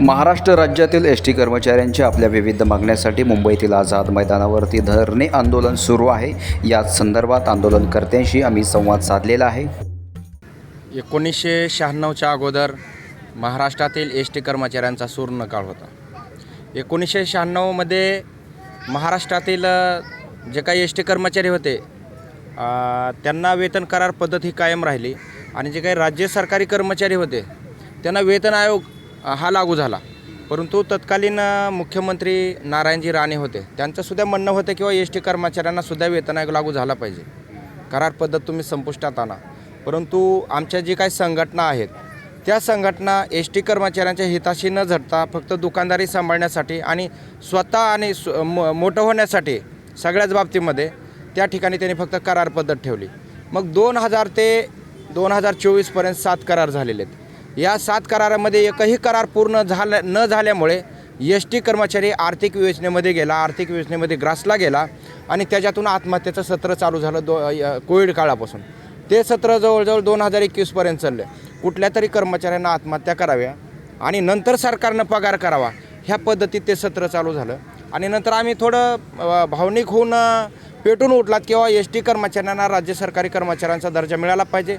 महाराष्ट्र राज्यातील S T कर्मचाऱ्यांच्या आपल्या विविध मागण्यासाठी मुंबईतील आझाद मैदानावरती धरणे आंदोलन सुरू आहे. याच संदर्भात आंदोलनकर्त्यांशी आम्ही संवाद साधलेला आहे. एकोणीसशे शहाण्णवच्या अगोदर महाराष्ट्रातील एस टी कर्मचाऱ्यांचा सुवर्ण काळ होता. एकोणीसशे शहाण्णवमध्ये महाराष्ट्रातील जे काही एस टी कर्मचारी होते त्यांना वेतन करार पद्धत ही कायम राहिली आणि जे काही राज्य सरकारी कर्मचारी होते त्यांना वेतन आयोग हा लागू झाला. परंतु तत्कालीन मुख्यमंत्री नारायणजी राणे होते. त्यांचंसुद्धा म्हणणं होतं किंवा एस टी कर्मचाऱ्यांनासुद्धा वेतन आयोग लागू झाला पाहिजे. करार पद्धत तुम्ही संपुष्टात आणा. परंतु आमच्या जी काही संघटना आहेत त्या संघटना एस टी कर्मचाऱ्यांच्या हिताशी न झटता फक्त दुकानदारी सांभाळण्यासाठी आणि स्वतः आणि स्व मोठं होण्यासाठी सगळ्याच बाबतीमध्ये त्या ठिकाणी त्यांनी फक्त करार पद्धत ठेवली. मग दोन हजार ते दोन हजार चोवीसपर्यंत सात करार झालेले आहेत. या सात करारामध्ये एकही करार पूर्ण झाल्या न झाल्यामुळे एस टी कर्मचारी आर्थिक योजनेमध्ये गेला आर्थिक योजनेमध्ये ग्रासला गेला आणि त्याच्यातून आत्महत्येचं सत्र चालू झालं दो य- कोविड काळापासून. ते सत्र जवळजवळ दोन हजार एकवीसपर्यंत चालले. कुठल्या तरी कर्मचाऱ्यांना आत्महत्या कराव्या आणि नंतर सरकारनं पगार करावा ह्या पद्धतीत ते सत्र चालू झालं. आणि नंतर आम्ही थोडं भावनिक होऊन पेटून उठलात किंवा एस टी कर्मचाऱ्यांना राज्य सरकारी कर्मचाऱ्यांचा दर्जा मिळाला पाहिजे.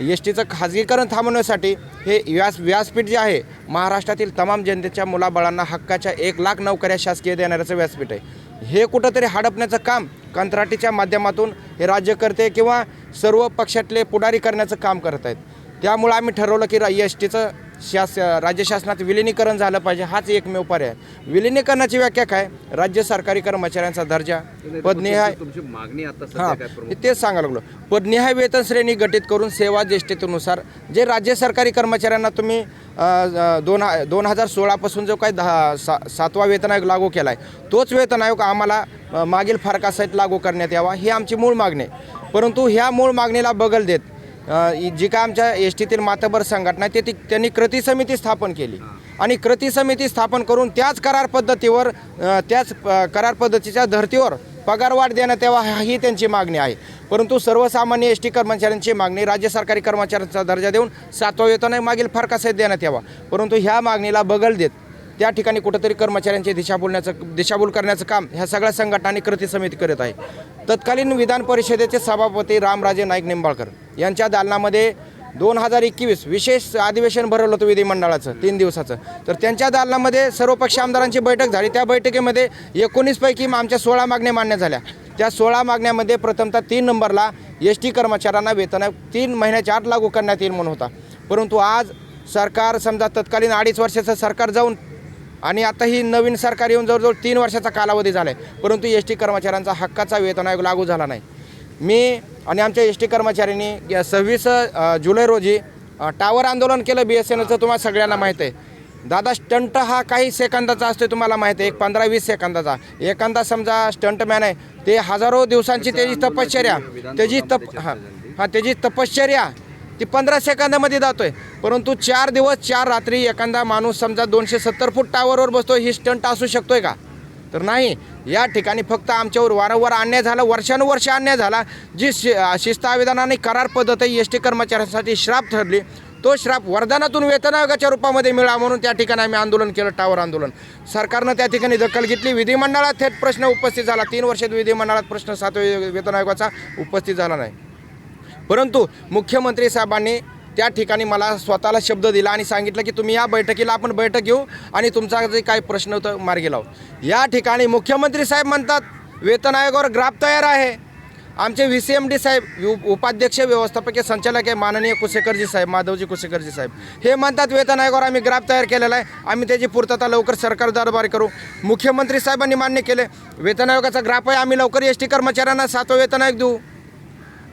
एस टीचं खाजगीकरण थांबवण्यासाठी हे व्यास व्यासपीठ जे आहे महाराष्ट्रातील तमाम जनतेच्या मुलाबाळांना हक्काच्या एक लाख नोकऱ्या शासकीय देणाऱ्याचं व्यासपीठ आहे. हे कुठंतरी हडपण्याचं काम कंत्राटीच्या माध्यमातून हे राज्यकर्ते किंवा सर्व पक्षातले पुढारी करण्याचं काम करत आहेत. त्यामुळं आम्ही ठरवलं की एस टीचं शास राज्य शासनात विलिनीकरण झालं पाहिजे हाच एकमेव पर्याय. आहे. विलिनीकरणाची व्याख्या काय? राज्य सरकारी कर्मचाऱ्यांचा दर्जा पदनिहाय मागणी आता हां तेच सांगायला लागलो. पदनिहाय वेतन श्रेणी गठीत करून सेवा ज्येष्ठतेनुसार जे राज्य सरकारी कर्मचाऱ्यांना तुम्ही दोन हा- दोन हजार सोळापासून जो काही दहा सा सातवा वेतन आयोग लागू केला आहे तोच वेतन आयोग आम्हाला मागील फरकासहित लागू करण्यात यावा ही आमची मूळ मागणी आहे. परंतु ह्या मूळ मागणीला बगल देत जी काय आमच्या एस टीतील मातबर संघटना आहे ते ती त्यांनी कृती समिती स्थापन केली. आणि कृती समिती स्थापन करून त्याच करार पद्धतीवर त्याच करार पद्धतीच्या धर्तीवर पगारवाढ देण्यात यावा ही त्यांची मागणी आहे. परंतु सर्वसामान्य एस टी कर्मचाऱ्यांची मागणी राज्य सरकारी कर्मचाऱ्यांचा दर्जा देऊन सातवा वेतन मागील फरकासहित देण्यात यावा. परंतु ह्या मागणीला बगल देत त्या ठिकाणी कुठंतरी कर्मचाऱ्यांची दिशाभूलण्याचं दिशाभूल करण्याचं काम ह्या सगळ्या संघटनांनी कृती समिती करत आहे. तत्कालीन विधान परिषदेचे सभापती रामराजे नाईक निंबाळकर यांच्या दालनामध्ये दोन हजार एकवीस विशेष अधिवेशन भरवलं होतं विधिमंडळाचं तीन दिवसाचं. तर त्यांच्या दालनामध्ये सर्व पक्ष आमदारांची बैठक झाली. त्या बैठकीमध्ये एकोणीसपैकी आमच्या सोळा मागण्या मान्य झाल्या. त्या सोळा मागण्यामध्ये प्रथमतः तीन नंबरला एस टी कर्मचाऱ्यांना वेतन तीन महिन्याच्या आत लागू करण्यात येईल म्हणून होता. परंतु आज सरकार समजा तत्कालीन अडीच वर्षाचं सरकार जाऊन आणि आता ही नवीन सरकार येऊन जवळजवळ तीन वर्षाचा कालावधी झाला आहे परंतु एस टी कर्मचाऱ्यांचा हक्काचा वेतन आयोग लागू झाला नाही. मी आणि आमच्या एस टी कर्मचाऱ्यांनी सव्वीस जुलै रोजी टावर आंदोलन केलं बी एस एन एलचं तुम्हाला सगळ्यांना माहीत आहे. दादा स्टंट हा काही सेकंदाचा असतो तुम्हाला माहीत आहे. एक पंधरा वीस सेकंदाचा. एखादा समजा स्टंटमॅन आहे ते हजारो दिवसांची त्याची तपश्चर्या त्याची तप हां हां त्याची तपश्चर्या ती पंधरा सेकंदामध्ये जातो आहे परंतु चार दिवस चार रात्री एखादा माणूस समजा दोनशे सत्तर फूट टावरवर बसतो ही स्टंट असू शकतो आहे का? तर नाही. या ठिकाणी फक्त आमच्यावर वारंवार अन्याय झाला वर्षानुवर्ष अन्याय झाला. जी शि शिस्ताविधान करार पद्धत एस टी कर्मचाऱ्यांसाठी श्राप ठरली. तो श्राप वरदानातून वेतन आयोगाच्या रूपामध्ये मिळा म्हणून त्या ठिकाणी आम्ही आंदोलन केलं टावर आंदोलन. सरकारनं त्या ठिकाणी दखल घेतली. विधिमंडळात थेट प्रश्न उपस्थित झाला. तीन वर्षात विधिमंडळात प्रश्न सातव्या वेतन आयोगाचा उपस्थित झाला नाही. परंतु मुख्यमंत्री साहेबांनी त्या ठिकाणी मला स्वतःला शब्द दिला आणि सांगितलं की तुम्ही या बैठकीला आपण बैठक घेऊ आणि तुमचा जे काही प्रश्न होतं मार्गी लावू. या ठिकाणी मुख्यमंत्री साहेब म्हणतात वेतन आयोगावर ग्राफ तयार आहे. आमचे व्ही सी एम डी साहेब उप- उपाध्यक्ष व्यवस्थापकीय संचालक आहे माननीय कुसेकरजी साहेब माधवजी कुसेकरजी साहेब. हे म्हणतात वेतन आयोगावर आम्ही ग्राफ तयार केलेला आहे. आम्ही त्याची पूर्तता लवकर सरकार दरबारी करू. मुख्यमंत्री साहेबांनी मान्य केले वेतन आयोगाचा ग्राफ आहे आम्ही लवकर एस टी कर्मचाऱ्यांना सातवं वेतन आयोग देऊ.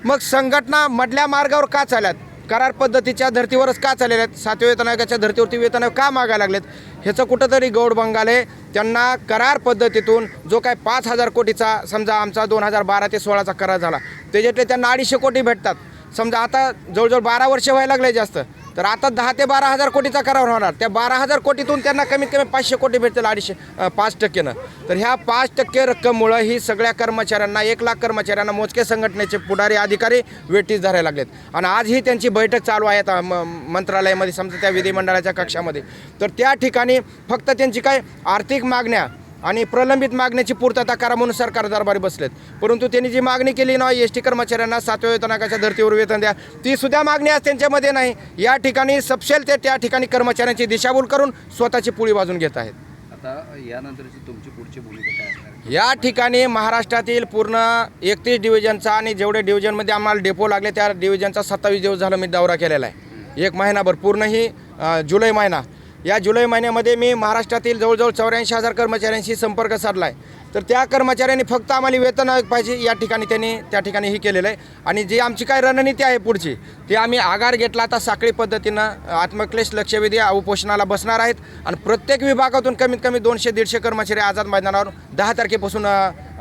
मग संघटना मधल्या मार्गावर का चालल्यात? करार पद्धतीच्या धर्तीवरच का चाललेल्या आहेत? सातव्या वेतन आयोगाच्या धर्तीवरती वेतन आयोग का मागायला लागलेत? ह्याचं कुठंतरी गौड बंगाल आहे. त्यांना करार पद्धतीतून जो काय पाच हजार कोटीचा समजा आमचा दोन हजार बारा ते सोळाचा करार झाला त्याच्यातले त्यांना अडीचशे कोटी भेटतात. समजा आता जवळजवळ बारा वर्ष व्हायला लागले जास्त. तर आता दहा ते बारा हजार कोटीचा करार होणार. त्या बारा हजार कोटीतून त्यांना कमीत कमी पाचशे कोटी भेटतील अडीचशे पाच टक्केनं. तर ह्या पाच टक्के रक्कममुळं ही सगळ्या कर्मचाऱ्यांना एक लाख कर्मचाऱ्यांना मोजके संघटनेचे पुढारी अधिकारी वेटीस धरायला लागलेत. आणि आज ही त्यांची बैठक चालू आहे आता म- मंत्रालयामध्ये समजा त्या विधिमंडळाच्या कक्षामध्ये. तर त्या ठिकाणी फक्त त्यांची काय आर्थिक मागण्या आणि प्रलंबित मागण्याची पूर्तता करा म्हणून सरकार दरबारी बसलेत. परंतु त्यांनी जी मागणी केली ना एस टी कर्मचाऱ्यांना सातव्या वेतनाकाच्या धर्तीवर वेतन द्या ती सुद्धा मागणी आज त्यांच्यामध्ये नाही. या ठिकाणी सपशेल ते त्या ठिकाणी कर्मचाऱ्यांची दिशाभूल करून स्वतःची पुळी वाजून घेत आहेत. आता यानंतरची तुमची पुढची भूमिका काय असणार या ठिकाणी महाराष्ट्रातील पूर्ण एकतीस डिव्हिजनचा आणि जेवढे डिव्हिजनमध्ये आम्हाला डेपो लागले त्या डिव्हिजनचा सत्तावीस दिवस झाला मी दौरा केलेला आहे. एक महिनाभर पूर्ण ही अ, जुलै महिना. या जुलै महिन्यामध्ये मी महाराष्ट्रातील जवळजवळ चौऱ्याऐंशी हजार कर्मचाऱ्यांशी संपर्क साधला आहे तर त्या कर्मचाऱ्यांनी फक्त आम्हाला वेतन पाहिजे या ठिकाणी त्यांनी त्या ठिकाणी हे केलेलं आहे. आणि जी आमची काय रणनीती आहे पुढची ती आम्ही आगार घेतला आता साखळी पद्धतीनं आत्मक्लेश लक्षवेधी उपोषणाला बसणार आहेत. आणि प्रत्येक विभागातून कमीत कमी दोनशे दीडशे कर्मचारी आझाद मैदानावर दहा तारखेपासून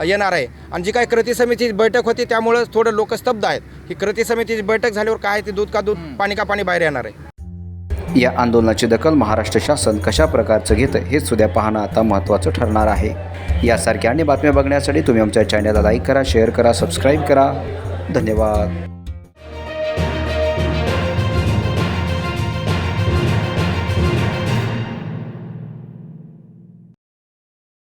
येणार आहे. आणि जी काही कृती समितीची बैठक होती त्यामुळं थोडं लोक स्तब्ध आहेत. ही कृती समितीची बैठक झाल्यावर काय ते दूध का दूध पाणी का पाणी बाहेर येणार आहे. या आंदोलनाची दखल महाराष्ट्र शासन कशा प्रकारचं घेतं हे सुद्धा पाहणं आता महत्त्वाचं ठरणार आहे. यासारख्या अन्य बातम्या बघण्यासाठी तुम्ही आमच्या चॅनलला लाईक करा शेअर करा सबस्क्राईब करा. धन्यवाद.